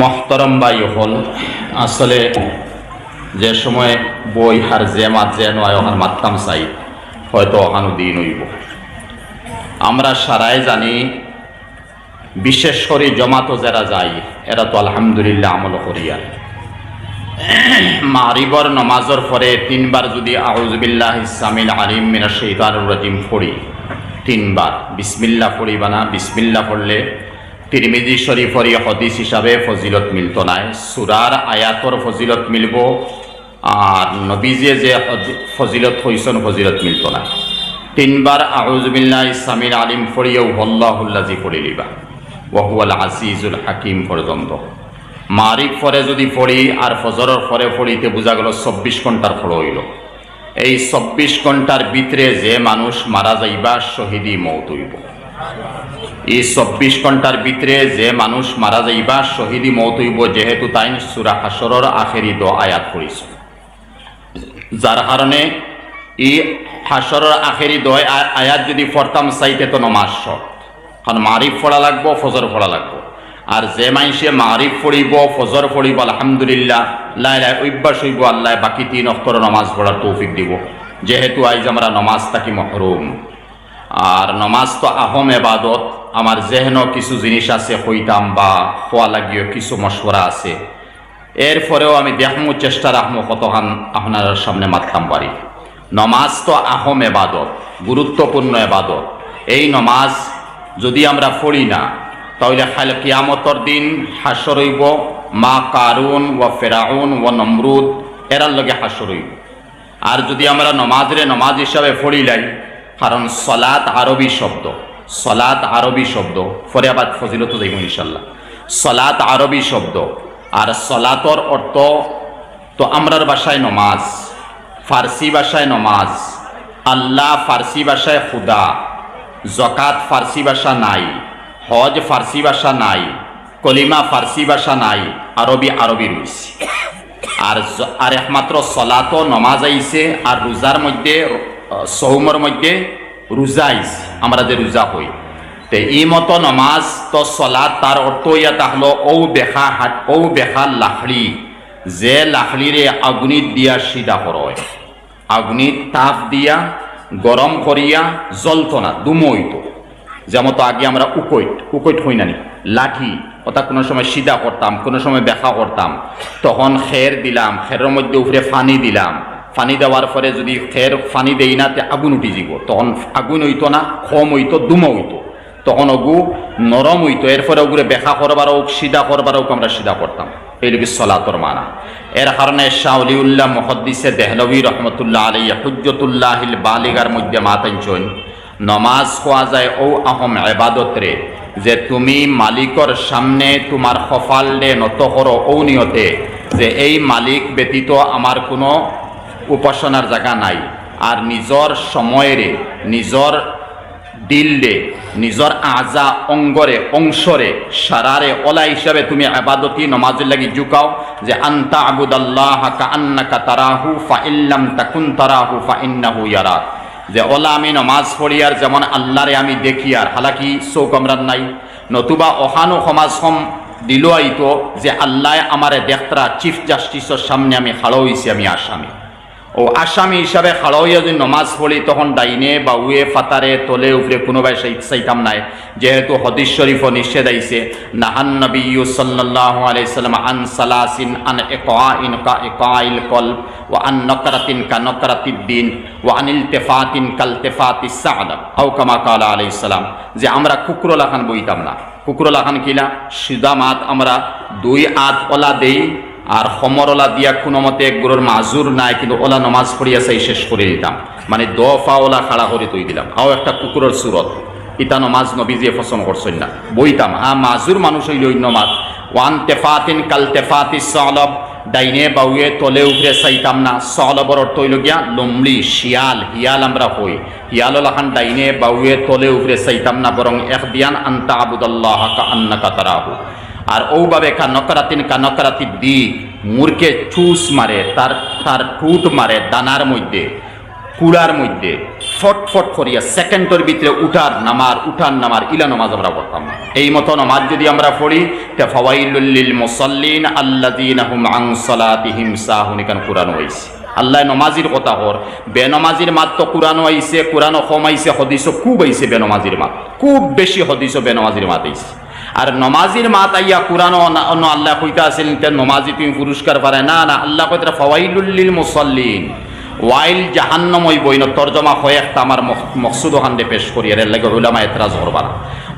মহতরম by হল আসলে যে সময় বই হার যে মাত যে নয় ওখান মাততাম চাই, হয়তো ওখানো দিন হইব। আমরা সারাই জানি, বিশেষ করে জমাতো যারা যাই এরা তো আলহামদুলিল্লাহ আমল করিয়া মারিবর নমাজর পরে তিনবার যদি আউজবিল্লাহ ইসামিল আলিম মিনা শৈতানুর রাজিম পড়ি তিনবার। বিসমিল্লা পড়িবা না, বিসমিল্লা পড়লে তিরমিজি শরীফরি হদিস হিসাবে ফজিলত মিলত নাই সুরার আয়াতর ফজিলত মিলব, আর নবীজে যে ফজিলত হইসন, ফজিলত মিলত নাই তিনবার আউজবিল্লাহ ইসামিল আলিম পড়িয়েও হল্লাহুল্লাজি পড়ি লিবা ওহুয়াল আজিজুল হাকিম পর্যন্ত। মারিক পরে যদি পড়ি, আর ফজরের পরে পড়িতে বোঝা গেল, চব্বিশ ঘণ্টার ফল হইল। এই চব্বিশ ঘণ্টার ভিতরে যে মানুষ মারা যাইবা শহীদি মৌত হইব। এই চব্বিশ ঘণ্টার ভিতরে যে মানুষ মারা যাইবা শহীদি মৌত হইব, যেহেতু তাই সুরা হাসরের আখেরি দ আয়াত পড়িছ যার কারণে ই হাসরের আখেরি দয় আয়াত যদি পড়তাম চাইতে তো নমাজ কারণ মারিফ পড়া লাগবো ফজর পড়া লাগবো। আর যে মাইসে মারিফ পড়িব, ফজর পড়িব, আলহামদুলিল্লাহ, লাই লাই অভ্যাস হইব আল্লাহ বাকি তিন অক্ষর নমাজ পড়ার তৌফিক দিব। যেহেতু আইজ আমরা নমাজ থাকি মহরুম। আর নমাজ তো আহম এবাদত, আমার যেহেন কিছু জিনিস আছে হইতাম বা খোয়া লাগিও কিছু মশওয়ারা আছে। এরপরেও আমি দেখমু, চেষ্টা রাখব কতখান আপনার সামনে মাতলাম পারি। নমাজ তো আহম এবাদত, গুরুত্বপূর্ণ এবাদত। এই নমাজ যদি আমরা পড়ি না তাহলে খাইলে কিয়ামতর দিন হাসর হইব, মা কারুন ও ফেরাউন ও নমরুদ, এরার লগে হাসর হইব। আর যদি আমরা নমাজরে নমাজ হিসাবে পড়িলাই কারণ সলাত আরবি শব্দ সলাত আরবি শব্দ ফরে আবার ফজিলত যাইব ইনশাল্লাহ সলাত আরবি শব্দ, আর সলাতর অর্থ তো আমরার ভাষায় নমাজ, ফার্সি ভাষায় নমাজ, আল্লাহ ফার্সি ভাষায় খুদা জকাত ফার্সি ভাষা নাই হজ ফার্সি ভাষা নাই, কলিমা ফার্সি ভাষা নাই, আরবি আরবি রয়েছে। আর আর একমাত্র সলাত নমাজ আইছে, আর রোজার মধ্যে সৌমর মধ্যে রোজা আইছে, আমরা যে রোজা হই তে ই মতো নমাজ তো সলাত, তার অর্থ ইয়া তাহলো, ঔ বেখা হাট, ঔ বেখা লাখড়ি, যে লাখড়িরে আগুনিত দিয়া সিধা করয় আগুনিত তাপ দিয়া গরম করিয়া জ্বলত না দুমইত যেমন তো আগে আমরা উকৈট উকৈট হই নানি। লাঠি অর্থাৎ কোনো সময় সিধা করতাম, কোনো সময় দেখা করতাম। তখন খের দিলাম খেরের মধ্যে উপরে ফানি দিলাম। ফানি দেওয়ার পরে যদি খের ফানি দেই না, তে আগুন উঠি যাব। তখন আগুন হইতো না, খম হইতো, দুমো হইতো। তখন ওগু নরম হইতো এরপরে ওগুলো বেখা করবার হোক সিধা করবার হোক আমরা সিধা করতাম। এইলুকি সলাতর মানা। এর কারণে শাহলিউল্লাহ মহদ্দিসে দেহলবী রহমতুল্লাহ আলী হুজ্জতুল্লাহিল বালিগার মধ্যে মাতাঞ্চন নমাজ খোয়া যায় ও আহম এবাদত রে যে তুমি মালিকর সামনে তোমার সফাল দে নত করো ও নিয়তে, যে এই মালিক ব্যতীত আমার কোনো উপাসনার জায়গা নাই। আর নিজর সময়েরে নিজর দিল্লে নিজর আজা অঙ্গরে অংশরে সারারে ওলা হিসাবে তুমি আবাদতি নমাজের লাগি জুকাও, যে আন্তা আবুদাল্লাহ কা আন্নাকা তারাহু ফা ইল্লাম তাকুন তারাহু ফা ইন্নাহু ইয়ারাক যে ওলা আমি নমাজ পড়ি আর যেমন আল্লাহরে আমি দেখি আর, হালাকি চৌক আমরার নাই। নতুবা অহানো সমাজ সম দিল আইতো যে আল্লাহ আমারে দেখতরা চিফ জাস্টিসের সামনে আমি খাড়ো হয়েছি আমি আসামি। ও আসামি হিসাবে খাড়াইয়া যদি নমাজ পড়ি, তখন ডাইনে বা উয়ে ফাতারে, তলে, উপরে কোনোবাই সেই চাইতাম নাই। যেহেতু হদিস শরীফ নিষেধ আইছে, নাহান নবী সাল্লাল্লাহু আলাইহি সাল্লাম আন সালাসিন আন ইকাইন কা ইকাইল কল ওয়া আন নকরাতিন কা নকরাতিদ দিন, ওয়া আন ইলতিফাতিন কাল তিফাতিস সা'লাব আও কামা কালা আলাইহিস যে আমরা কুকুর লাখান বইতাম না। কুকুর লাখান কিলা, সিধা মাত আমরা দুই আত ওলা দেই আর সমরলা দিয়া কোনো মতে একগুলোর মাজুর নাই, কিন্তু ওলা নমাজ পড়িয়া চাই শেষ করে দিতাম। মানে দফা ওলা খাড়া করে তৈ দিলাম। আও একটা কুকুরের সুরত। ইতা নমাজ নবীজিয়ে পছন্দ করছেন না। বইতাম হ্যাঁ মাজুর মানুষ হইল মাত। ওয়ান তেফাতিন কাল তেফাতি সলব। ডাইনে বাউয়ে তলে উপরে চাইতাম না। সলবর অর্থ হইল গিয়া লমলি, শিয়াল, হিয়াল আমরা হই। হিয়াল লাখান ডাইনে বাউয়ে তলে উপরে চাইতাম না, বরং এক দিয়ান আন্তা আবুদাল্লাহ কা আন্নাকা তারাহু। আর ওভাবে কা নকরাতিন কা নকরাতি দি, মুরকে চুস মারে, তার তার টুট মারে দানার মধ্যে, কুড়ার মধ্যে, ফট ফট করিয়া সেকেন্ডের ভিতরে উঠার নামার উঠার নামার ইলা নমাজ আমরা পড়তাম না। এই মতো নমাজ যদি আমরা পড়ি, তে ফাওয়াইলুল মুসাল্লিন আল্লাযীনা হুম আন সালাতিহিম সাহুন, এখানে কোরআন হইছে। আল্লাহ নমাজির কথা কর, বেনমাজির মাত তো কোরআন আইছে কোরআন কম আইছে হদিস খুব আইছে বেনমাজির মাত। খুব বেশি হদিস বেনমাজির মাত আইছে আর নমাজির মাত আইয়া কোরআন অন্য আল্লাহ কইতা আছেন, তে নমাজি তুমি পুরস্কার পারে। না না, আল্লাহ কইতা ফাওয়াইলুল মুসাল্লিন। ওয়াইল জাহান্নম ওই বইন, তর্জমা হয়ে একটা আমার মকসুদ ওখানে পেশ করি, এর লাগে উলামা এতরাজ করবা না।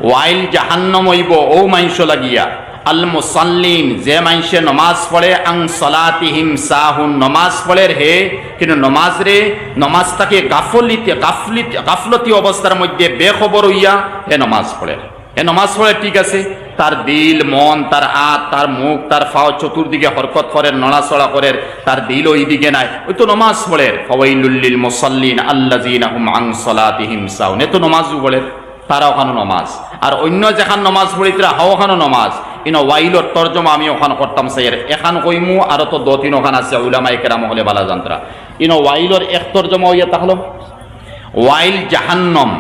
ওয়াইল জাহান্নম ওইব ও মাইনস লাগিয়া, আল মুসাল্লিন, যে মাইনসে নমাজ পড়ে, আং সলাতিহিম সাহুন। নমাজ পড়ে হে, কিন্তু নমাজ রে নমাজটাকে গাফলিতে গাফলিত গাফলতি অবস্থার মধ্যে বেখবর হইয়া হে নমাজ পড়ে হে নমাজ পড়ে ঠিক আছে, তার দিল, মন, তার হাত, তার মুখ, তার ফাও চতুর্দিকে হরকত করে নড়াচড়া করে তার দিল ওই দিকে নাই। ওই তো নমাজ পড়ে ফওয়াইলুল্লিল মুসাল্লিন আল্লাযীনা হুম সাহুন এ তো নমাজও পড়ে তারা ওখানে নমাজ। আর অন্য যেখান নমাজ পড়ি তারা হাও ওখানে নমাজ। ইন ওয়াইলর তর্জমা আমি ওখানে করতাম সাইয়ের। এখান কইমু, আর তো দো তিন ওখান আছে উলামা কেরাম হলে বালা যন্ত্রা ইন ওয়াইলর এক তর্জমা হইয়া তাহলে? ওয়াইল জাহান্নম।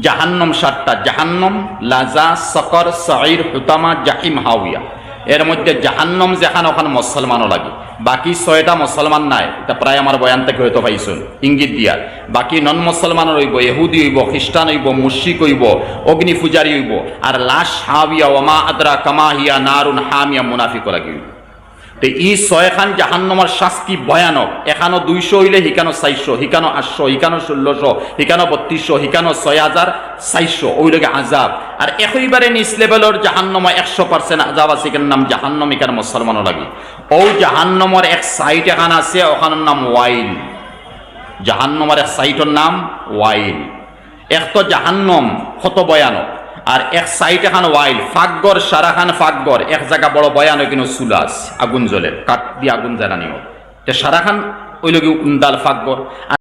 জাহান্নম সাতটা। জাহান্নম, লাজা, সকর সাইর হুতামা, জাহিম হাউইয়া এর মধ্যে জাহান্নম যেখানে, ওখানে মুসলমানও লাগে। বাকি ছয়টা মুসলমান নাই। এটা প্রায় আমার বয়ান থেকে হয়তো পাইছুন ইঙ্গিত দিয়া। বাকি নন মুসলমানের হইব এহুদি হইব, খ্রিস্টান হইব মুশিক হইব অগ্নি পূজারি হইব। আর লাশ হাবিয়া ওমা আদরা কামাহিয়া নারুন হামিয়া মুনাফিক লাগি। হইব তো ই ছয়খান জাহান্নমার শাস্তি ভয়ানক। এখানো দুইশো হইলে হিকানো চারশো, হিকানো আটশো, হিকানো ষোলোশো হিকানো বত্রিশশো, হিকানো ছয় হাজার চারশো ওইলকে আজাব আর একইবারে নিচ লেভেলের জাহান্নমা একশো পার্সেন্ট আজাব আছে, এখানে নাম জাহান্নম, এখানে মুসলমানও লাগে। ও জাহান্নমর এক সাইট এখান আছে, ওখানের নাম ওয়াইল জাহান্নমার এক সাইটের নাম ওয়াইল এক তো জাহান্নম কত ভয়ানক। আর এক সাইড খান ওয়াইল ফাকগর সারা খান ফাকগর এক জায়গা বড় বয়ান কিন্তু আছে, আগুন জ্বলে। কাঠ দিয়ে আগুন জ্বালানিও তে সারা খান ওই লোক উন্দাল ফাকগর